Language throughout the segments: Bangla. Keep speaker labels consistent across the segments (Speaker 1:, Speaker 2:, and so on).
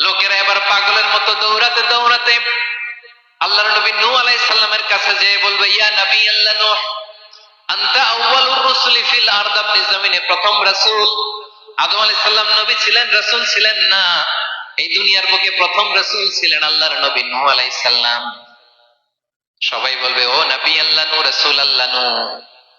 Speaker 1: লোকেরা এবার পাগলের মতো দৌড়াতে দৌড়াতে আল্লাহর নবী নূহ আলাইহিস কাছে যেয়ে বলবে, ইয়া নবী আল্লাহ নূহ, আনতা আউয়ালুর রাসূলি ফিল আরদ আপনি জমিনে, প্রথম রাসূল। আদম আলাইহিস সালাম নবী ছিলেন, রাসূল ছিলেন না। এই দুনিয়ার বুকে প্রথম রাসূল ছিলেন আল্লাহর নবী নূহ আলাইহিস সালাম। সবাই বলবে, ও নবী আল্লাহ নূহ, রাসূল আল্লাহ নূহ।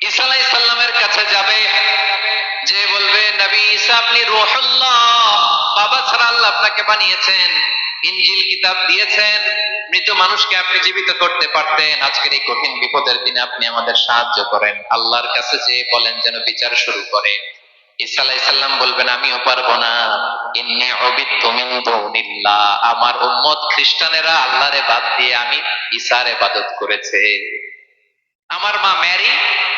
Speaker 1: ঈসা কাছে যাবে, যে বলবে, নবী আপনি বাবা ছাড়া আল্লাহ আপনাকে বানিয়েছেন, ইনজিল কিতাব দিয়েছেন, মৃত মানুষকে আপনি জীবিত করতে পারতেন, আজকের এই কঠিন বিপদের দিনে আপনি আমাদের সাহায্য করেন। আল্লাহর কাছে যে বলেন যেন বিচার শুরু করে। বলবেন, আমিও পারব না। ইন্নী আমার উম্মত খ্রিস্টানেরা আল্লাহরে বাদ দিয়ে আমি ঈসার ইবাদত করেছে। আমার মা ম্যারি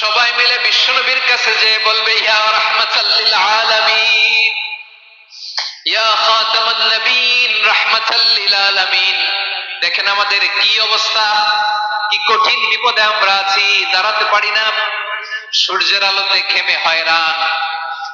Speaker 1: সবাই মিলে বিশ্বনবীর কাছে যে বলবে, ইয়া আলামিন, ইয়া খাতামান নবীন আলামিন। দেখেন আমাদের কি অবস্থা, কি কঠিন বিপদে আমরা আছি, দাঁড়াতে পারি না। সূর্যের আলোতে খেমে হয়রান।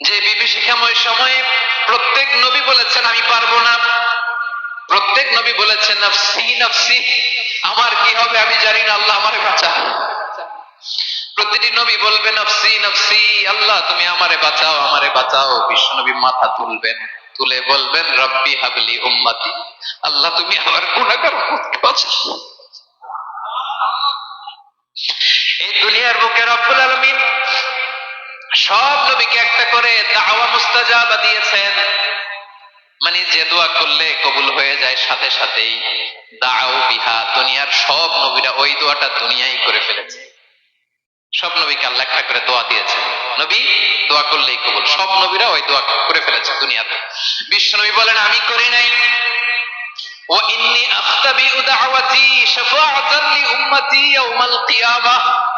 Speaker 1: যে বিভীষিকাময় সময়ে প্রত্যেক নবী বলেছেন, আমি পারব না। প্রত্যেক নবী বলেছেন, নফসি নফসি, আমার কি হবে আমি জানি না, আল্লাহ আমারে বাঁচা প্রতিটি নবী বলবে, নফসি নফসি, আল্লাহ তুমি আমারে বাঁচাও আমারে বাঁচাও। বিশ্বনবী মাথা তুলবেন, তুলে বলবেন, রব্বি হাবলি উম্মতি, আল্লাহ তুমি আমার গুণাগার বাঁচাও এই দুনিয়ার বুকে রব্বুল আলমিন সব নবীকে একটা করে দাওয়া মুস্তাজাবা দিয়েছেন। মানে যে দোয়া করলে কবুল হয়ে যায়, সাথে সাথেই দাও বিহা, দুনিয়ার সব নবীরা ওই দোয়াটা দুনিয়াই করে ফেলেছে। সব নবীকে আল্লাহ একটা করে দোয়া দিয়েছেন। নবী, দোয়া করলেই কবুল। সব নবীরা ওই দোয়া করে ফেলেছে দুনিয়াতে। বিশ্ব নবী বলেন, আমি করি নাই। আখতাবিউ দাওয়াতি শাফাআতান লি উম্মতি ইয়াউমাল কিয়ামাহ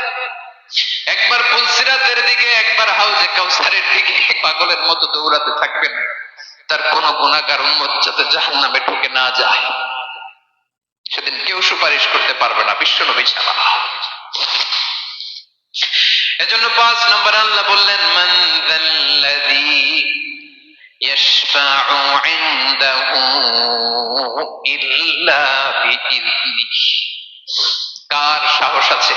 Speaker 1: একবার ফুলসিরাতের দিকে একবার হাউজে কাউসারের দিকে পাগলের মতো দৌড়াতে থাকবেন তার কোন গুণাগার উন্মত যাতে জাহান নামে ঢুকে না যায় সেদিন কেউ সুপারিশ করতে পারবে না বিশ্বনবী ছাড়া এজন্য পাঁচ নম্বর আল্লাহ বললেন মান যাল্লাযী يشفع عنده إلا بإذنه কার সাহস আছে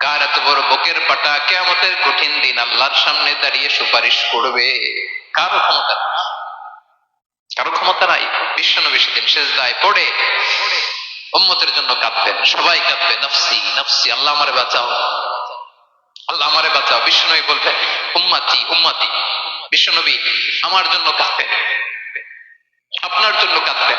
Speaker 1: কার এত বড় বুকের পাটা কেমতের কঠিন দিন আল্লাহর সামনে দাঁড়িয়ে সুপারিশ করবে। কারও ক্ষমতা কারও ক্ষমতা নাই। বিশ্ব নবী সেদিন সেজদায় পড়ে। উম্মতের জন্য কাঁদবেন। সবাই কাঁদবে। নফসি নফসি, আল্লাহ আমারে বাঁচাও। আল্লাহ আমারে বাঁচাও। বিষ্ণনবী বলবেন, উম্মাতি উম্মাতি। বিশ্বনবী আমার জন্য কাঁদবেন। আপনার জন্য কাঁদবেন।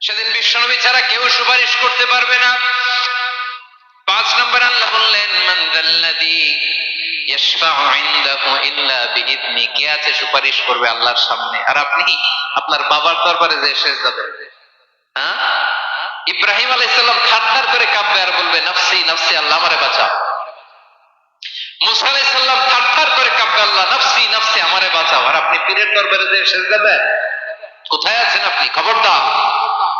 Speaker 1: সেদিন বিশ্বনবী ছাড়া কেউ সুপারিশ করতে পারবে না। পাঁচ নম্বর আল্লাহ বললেন, মান আছে সুপারিশ করবে আল্লাহর সামনে? আর আপনি, আপনার বাবার দরবারে যে দেন হ্যাঁ? ইব্রাহিম থারথার করে কাঁপবে আর বলবে, নফসি নফসি, আল্লাহ আমারে বাঁচাও। মুসা আলাইহিস সালাম থারথার করে কাঁপবে আল্লাহ, নফসি নফসি, আমারে বাঁচাও। আর আপনি পীরের দরবারে যে সেজদা দেন কোথায় আছেন আপনি? খবরদার।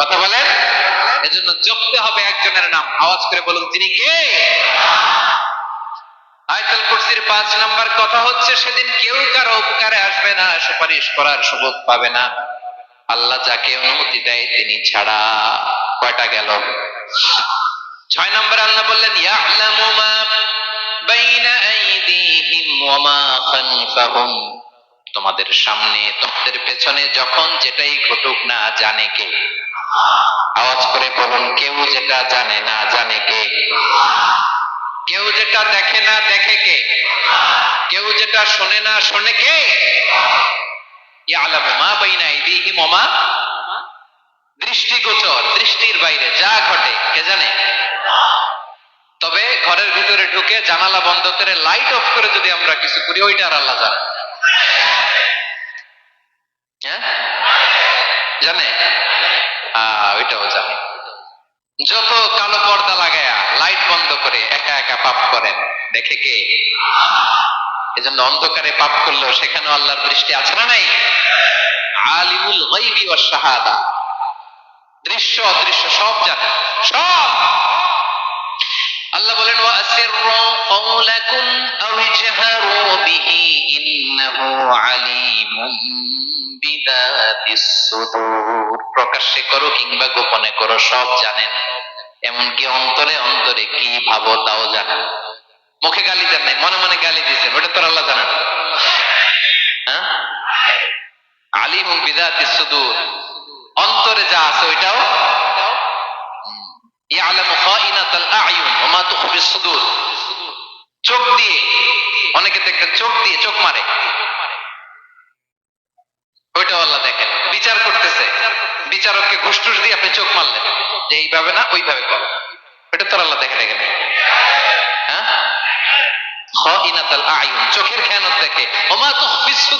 Speaker 1: কথা বলেন? এজন্য জপতে হবে একজনের নাম। আওয়াজ করে বলুন, তিনি কে? আয়তাল কুরসির পাঁচ নাম্বার কথা হচ্ছে, সেদিন কেউ কারও উপকারে আসবে না, সুপারিশ করার সুযোগ পাবে না। আল্লাহ যাকে অনুমতি দেয়, তিনি ছাড়া কয়টা গেল? ছয় নম্বর আল্লাহ বললেন, ইয়ালামু মা বাইনা আইদিহিম ওয়া মা খালফাহুম। তোমাদের সামনে, তোমাদের পেছনে যখন যেটাই ঘটুক না, জানে কে? আওয়াজ করে বলুন, কেউ যেটা জানে না জানে কে? কেউ যেটা দেখে না দেখে কে? কেউ যেটা শোনে না শোনে কে? দৃষ্টিগোচর, দৃষ্টির বাইরে যা ঘটে, কে জানে? তবে ঘরের ভিতরে ঢুকে জানালা বন্ধ করে লাইট অফ করে যদি আমরা কিছু করি, ওইটা আর আল্লাহ জানে। হ্যাঁ? জানে? ওইটাও জানে। যত কালো পর্দা লাগায়া লাইট বন্ধ করে একা একা পাপ করেন, দেখে কে? এজন্য অন্ধকারে পাপ করল সেখানে আল্লাহর দৃষ্টি আছে না নাই? আলিমুল গাইবি ওয়াস শাহাদা। দৃশ্য অদৃশ্য সব জানে। সব! আল্লাহ বলেন ওয়াসিররু কওলাকুম আও ইজহারু বিহি ইন্নাহু আলিমুম বিযাতিস সুদূর। প্রকাশ্যে করো কিংবা গোপনে করো, সব জানেন। এমনকি অন্তরে অন্তরে কি ভাবো তাও জানেন। মুখে গালি দেন নাই, মনে মনে গালি দিয়েছেন, ওটা তোর আল্লাহ জানেন। হ্যাঁ? আলিমুম বিযাতিস সুদূর। অন্তরে যা আছে ওইটাও ইয়ালামু খাইনাতাল আয়ুন ওয়া মা তুখফিস সুদূর চোখ দিয়ে, অনেকে দেখেন চোখ দিয়ে চোখ মারে। আল্লাহ দেখেন, বিচার করতেছে। বিচারককে দিয়ে আপনি চোখ মারলেন। যে এইভাবে না, ওইভাবে ওইটা তোর আল্লাহ দেখে দেখেন। হ্যাঁ? চোখের খেয়ানত দেখে। ওয়া মা তুখফিস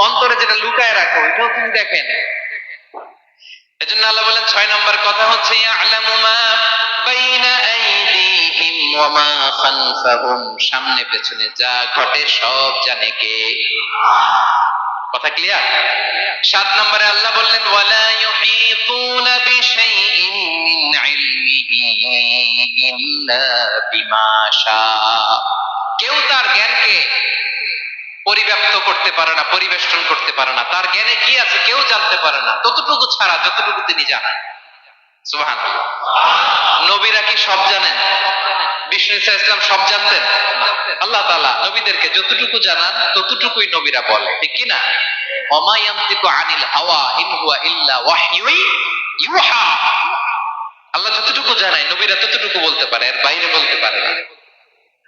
Speaker 1: অন্তরে যেটা লুকায় রাখো, ওইটাও তিনি দেখেন। এজন্য আল্লাহ বলেন, ছয় নম্বর কথা হচ্ছে সামনে পেছনে যা ঘটে সব জানে কে। কথা ক্লিয়ার সাত নম্বরে আল্লাহ বললেন, ওয়ালা ইউহিতুনা বিশাইইন মিন ইলমিহি ইল্লা বিমা শা কেউ তার জ্ঞানকে পরিব্যাপ্ত করতে পারে না, পরিবেষ্টন করতে পারে না। তার জ্ঞানে কি আছে কেউ জানতে পারে না। ততটুকু ছাড়া, যতটুকু তিনি জানেন। সুবাহান নবীরা কি সব জানেন? বিষ্ণু ইসা ইসলাম সব জানতেন? আল্লাহ তাআলা নবীদেরকে যতটুকু জানান, ততটুকুই নবীরা বলে। ঠিক কি না অমায়ান্তিকু আনিল হাওয়া ইন হুয়া ইল্লা ওয়াহয়ুই ইউহা। আল্লাহ যতটুকু জানায়, নবীরা ততটুকু বলতে পারে, এর বাইরে বলতে পারে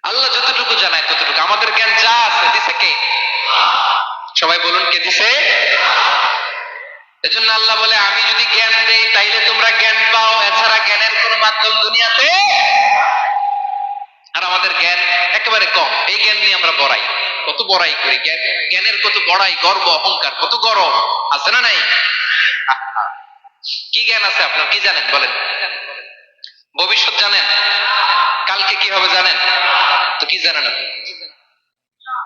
Speaker 1: আল্লাহ যতটুকু জানায় ততটুকু। আমাদের জ্ঞান যা আছে দিছে কে সবাই বলুন কে দিছে? এজন্য আল্লাহ বলে, আমি যদি জ্ঞান দেই, তাইলে তোমরা জ্ঞান পাও। এছাড়া জ্ঞানের কোনো মাধ্যম দুনিয়াতে আর আমাদের জ্ঞান একেবারে কম। এই জ্ঞান নিয়ে আমরা বড়াই। কত বড়াই করি? জ্ঞানের কত বড়াই, গর্ব, অহংকার, কত গরম। আছে না নাই? কি জ্ঞান আছে আপনার? কি জানেন বলেন? ভবিষ্যৎ জানেন? কালকে কি হবে জানেন? তো কি জানেন আপনি?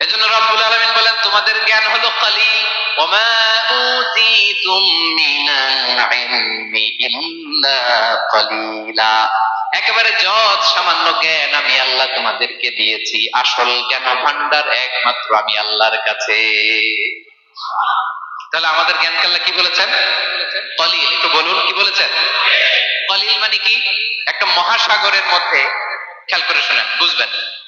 Speaker 1: এজন্য রব্বুল আলামিন বলেন, তোমাদের জ্ঞান হলো কালিল। ওমা উতিতুম মিনাল ইলমি ইল্লা কালিলা। একেবারে যত সামান্য জ্ঞান আমি আল্লাহ তোমাদেরকে দিয়েছি, আসল জ্ঞান ভান্ডার একমাত্র আমি আল্লাহর কাছে। তাহলে আমাদের জ্ঞানকে আল্লাহ কি বলেছেন? কলিল। একটু বলুন, কি বলেছেন? কলিল মানে কি? একটা মহাসাগরের মধ্যে, খেয়াল করে শুনেন, বুঝবেন।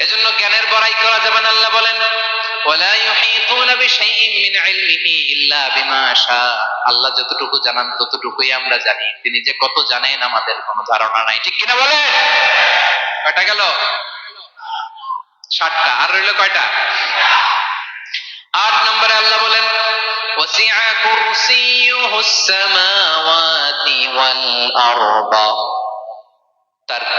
Speaker 1: এজন্য জ্ঞানের বড়াই করা যাবে না আল্লাহ বলেন ওয়ালা ইউহিতুনা বিশাইইন মিন ইলমিহি ইল্লা বিমা শা আল্লাহ যতটুকু জানান ততটুকুই আমরা জানি তিনি যে কত জানেন আমাদের কোনো ধারণা নাই ঠিক কিনা বলেন কয়টা গেল সাতটা আর রইল কয়টা আট নম্বরে আল্লাহ বলেন وسع كرسيه السماوات والأرض তার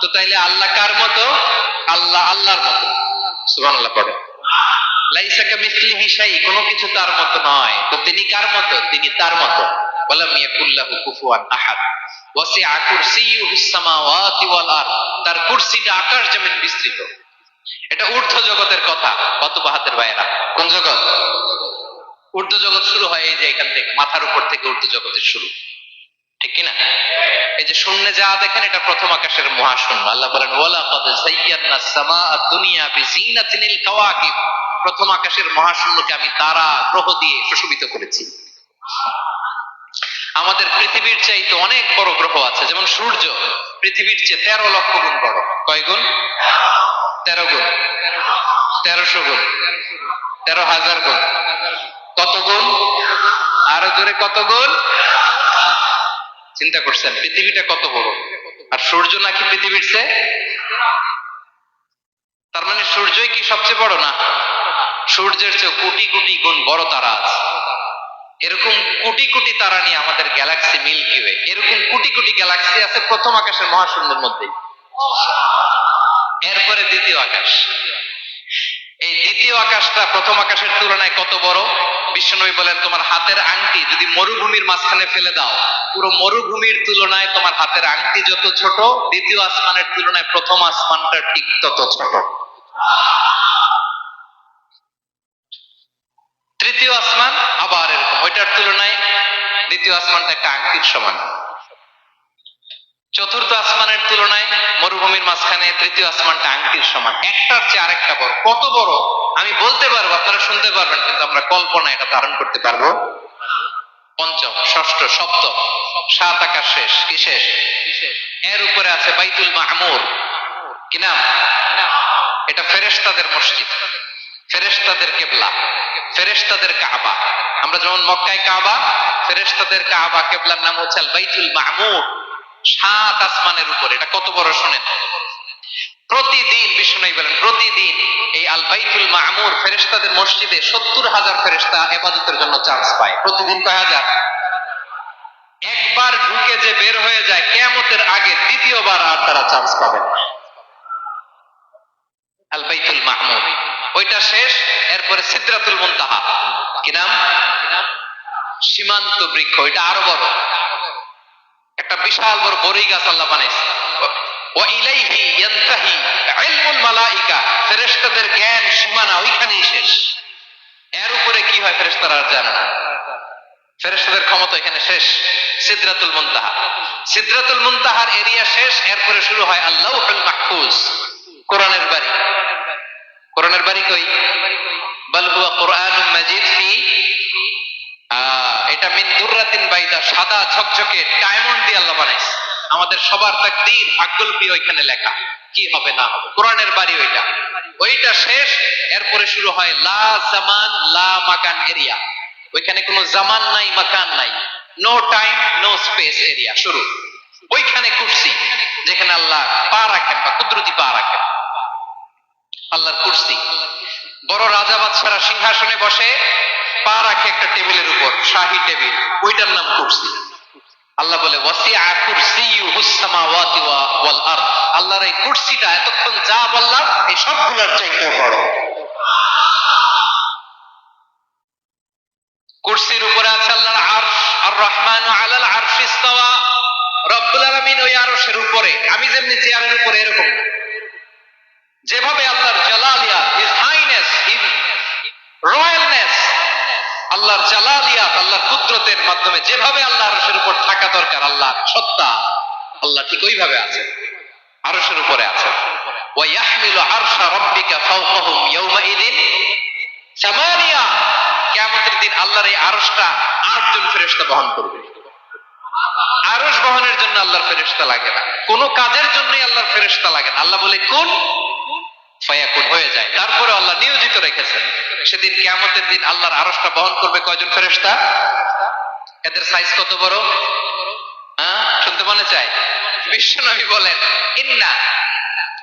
Speaker 1: তো তাইলে আল্লাহ কার মতো? আল্লাহ আল্লাহর মতো। সুবহানাল্লাহ, পড়ে। লাইসা কামিসলিহি শাই কোনো কিছু তার মতো নয়। তো তিনি কার মতো? তিনি তার মতো। ওয়ালাম ইয়াকুল্লাহু কুফুয়ান আহাদ। ওয়াসিআ কুরসিয়ুহুস সামাওয়াতি ওয়াল আরদ। তার কুরসিটা আকাশ জমিন বিস্তৃত। এটা ঊর্ধ্ব জগতের কথা। কত বাহাতের ভাইয়েরা? কোন জগৎ? ঊর্ধ্ব জগৎ শুরু হয় এই যে এখান থেকে, মাথার উপর থেকে ঊর্ধ্ব জগতের শুরু। ঠিক কিনা? এই যে শূন্যে যা দেখেন, এটা প্রথম আকাশের মহাশূন্য। আল্লাহ বলেন ওয়ালা কদ যায়্যানা সামা দুনিয়া বিজিনাতিনিল কাওয়াকিব। প্রথম আকাশের মহাশূন্যকে আমি তারা, গ্রহ দিয়ে সুশোভিত করেছি। আমাদের পৃথিবীর চাইতে অনেক বড় গ্রহ আছে, যেমন সূর্য, পৃথিবীর চেয়ে তেরো লক্ষ গুণ বড়। কয় গুণ? তেরো গুণ। তেরোশো গুণ। তেরো হাজার গুণ। কত গুণ? আরও জোরে কত গুণ? চিন্তা করছেন, পৃথিবীটা কত বড়? আর সূর্য নাকি পৃথিবীর চেয়ে? তার মানে সূর্যই কি সবচেয়ে বড় না? সূর্যের চেয়ে কোটি কোটি গুণ বড় তারা আছে। এরকম কোটি কোটি তারা নিয়ে আমাদের গ্যালাক্সি মিল্কি ওয়ে এরকম কোটি কোটি গ্যালাক্সি আছে প্রথম আকাশের মহাশূন্যের মধ্যে এরপরে দ্বিতীয় আকাশ। এই দ্বিতীয় আকাশটা প্রথম আকাশের তুলনায় কত বড়? বিশ্বনবী বলেন, তোমার হাতের আংটি যদি মরুভূমির মাঝখানে ফেলে দাও, পুরো মরুভূমির তুলনায় তোমার হাতের আংটি যত ছোট, দ্বিতীয় আসমানের তুলনায় প্রথম আসমানটা ঠিক তত ছোট। তৃতীয় আসমান আবার এরকম, ওইটার তুলনায় দ্বিতীয় আসমানটা একটা আংটির সমান। চতুর্থ আসমানের তুলনায় মরুভূমির মাঝখানে তৃতীয় আসমানটা আংটির সমান। একটার চেয়ে আরেকটা বড়। কত বড়? আমি বলতে পারব, আপনারা শুনতে পারবেন, কিন্তু আমরা কল্পনা এটা ধারণ করতে পারব। পঞ্চম, ষষ্ঠ, সপ্তম। সাত আকাশ শেষ। কি শেষ? এর উপরে আছে বাইতুল মাহমুর কি নাম? এটা ফেরেশতাদের মসজিদ। ফেরেশতাদের কেবলা। ফেরেশতাদের কাবা। আমরা যেমন মক্কায় কাবা, ফেরেশতাদের কাবা কেবলার নাম হচ্ছে বাইতুল মাহমুর সাত আসমানের উপর, এটা কত বড় শোনেন? প্রতিদিন বিষ্ণু বলেন, প্রতিদিন এই আল বাইতুল মাহমুর ফেরেশতাদের মসজিদে সত্তর হাজার ফেরেশতা এবাদতের জন্য চান্স পায়। প্রতিদিন কয় হাজার? একবার ঢুকে যে বের হয়ে যায়, কেয়ামতের আগে দ্বিতীয়বার আর তারা চান্স পাবেন না। আল বাইতুল মাহমুদ ওইটা শেষ, এরপরে সিদ্রাতুল মুনতাহা। কি নাম? সীমান্ত বৃক্ষ, ওইটা আরও বড়। একটা বিশাল বড় বড়ই গাছ আল্লাহ বানাইছে ইলমুল মালাইকা ফেরেশতাদের জ্ঞান সীমানা ওইখানেই শেষ। এর উপরে কি হয় ফেরেশতারা আর জানে না। ফেরেশতাদের ক্ষমতা এখানে শেষ মুনতাহা। মুনতাহার এরিয়া শেষ এরপরে শুরু হয় আল্লাহুল মাহফুজ কোরআনের বাড়ি। কোরআনের বাড়ি কই? বাল হুয়া কোরআনুম মাজিদ ফি আহ, এটা মিন দুররাতিন বাইদা, সাদা ঝকঝকে ডায়মন্ড দিয়ে আল্লাহ বানাইছে। আমাদের সবার তাকদীর ভাগ্যলিপি ওইখানে লেখা। কি হবে, না হবে? কোরআনের বাড়ি ওইটা। ওইটা শেষ, এরপরে শুরু হয় লা জামান, লা মাকান এরিয়া। ওইখানে কোনো জামান নাই, মাকান নাই। No time no space area শুরু। ওইখানে কুর্সি, যেখানে আল্লাহ পা রাখেন বা কুদরতি পা রাখেন। আল্লাহর কুর্সি। বড় রাজা বাদশারা সিংহাসনে বসে পা রাখে একটা টেবিলের উপর, শাহী টেবিল, ওইটার নাম কুর্সি। আল্লাহ বলে ওয়াল আরদ। আল্লাহর এই কুরসিটা এতক্ষণ যা বললাম, এই সবগুলোর চাইতে বড়। কুরসির উপরে আছে আল্লাহর আরশ আর রহমান আলাল আরশ ইস্তাওয়া। রব্বুল আলামিন ওই আরশের উপরে, আমি যেমনি চেয়ারের উপরে এরকম। যেভাবে আল্লাহর জালালিয়াত হিজ হাইনেস হিজ রয়্যালনেস আল্লাহর জালালিয়াত, আল্লাহর কুদরতের মাধ্যমে যেভাবে আল্লাহ আরশের উপর থাকা দরকার আল্লাহ সত্তা, আল্লাহ ঠিক ওইভাবে আছে আরশের উপরে আছে আরশা রাব্বিকা ফাওকাহুম সামানিয়া, কিয়ামতের দিন আল্লাহর এই আরশটা আটজন ফেরেশতা বহন করবে। আরশ বহনের জন্য আল্লাহর ফেরেশতা লাগে না। কোনো কাজের জন্যই আল্লাহর ফেরেশতা লাগে না। আল্লাহ বলে, কোন? ফায়াকুন হয়ে যায়। তারপরে আল্লাহ নিয়োজিত রেখেছেন। সেদিন কেয়ামতের দিন আল্লাহর আরশটা বহন করবে কয়জন ফেরেশতা? এদের সাইজ কত বড়? হ্যাঁ শুনতে মনে চায়? বিশ্বনবী বলেন, ইন্না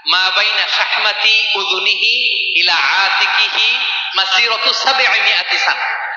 Speaker 1: মা বাইনা শাহমাতি উযুনিহি ইলা আতিকিহি মাসিরাতু সাব'i মিআতি সানা।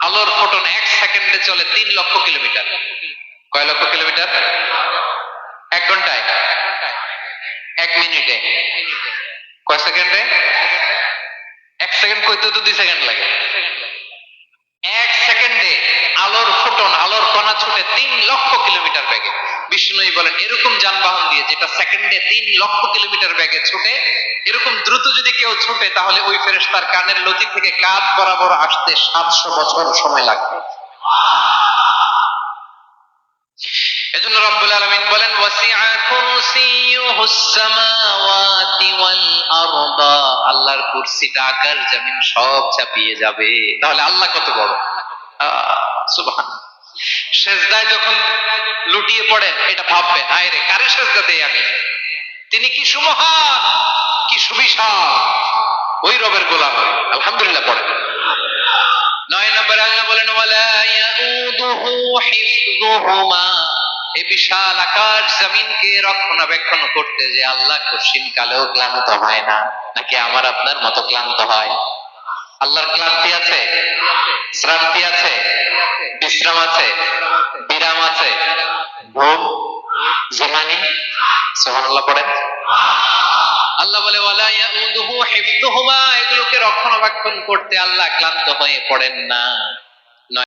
Speaker 1: আলোর ফোটন এক সেকেন্ডে চলে তিন লক্ষ কিলোমিটার। কয় লক্ষ কিলোমিটার? এক ঘন্টায়? এক মিনিটে। কয় সেকেন্ডে? এক সেকেন্ড কইতে তো দুই সেকেন্ড লাগে। এক সেকেন্ডে আলোর ফোটন, আলোর কণা ছুটে তিন লক্ষ কিলোমিটার বেগে। বিষ্ণুই বলেন, এরকম যানবাহন দিয়ে যেটা সেকেন্ডে তিন লক্ষ কিলোমিটার বেগে ছুটে, এরকম দ্রুত যদি কেউ ছুটে, তাহলে ওই ফেরেশতার কানের লতি থেকে কাঁধ বরাবর আসতে সাতশো বছর সময় লাগবে। এজন্য রব্বুল আলামিন বলেন আল্লাহর কুরসিটা সব চাপিয়ে যাবে। তাহলে আল্লাহ কত বড়? সুবহান সেজদায় যখন লুটিয়ে পড়েন এটা ভাববেন আয় রে, কারে সেজদা দেই আমি? তিনি কি সুমহান, কি সুবিশাল? ওই রবের গোলাম আলহামদুলিল্লাহ পড়েন নয় নম্বর আল্লাহ বলেন এই বিশাল আকাশ জমিনকে রক্ষণাবেক্ষণ করতে যে আল্লাহ কঠিন কালেও ক্লান্ত হয় না, নাকি আমার আপনার মতো ক্লান্ত হয়? আল্লাহর ক্লান্তি আছে, শ্রান্তি আছে, বিশ্রাম আছে, বিরাম আছে। ঘুম জিমানি সুবহানাল্লাহ পড়েন। আল্লাহ বলে, ওয়ালা ইয়াউদুহু হিফযুহুমা, এগুলোকে রক্ষণাবেক্ষণ করতে আল্লাহ ক্লান্ত হয়ে পড়েন না।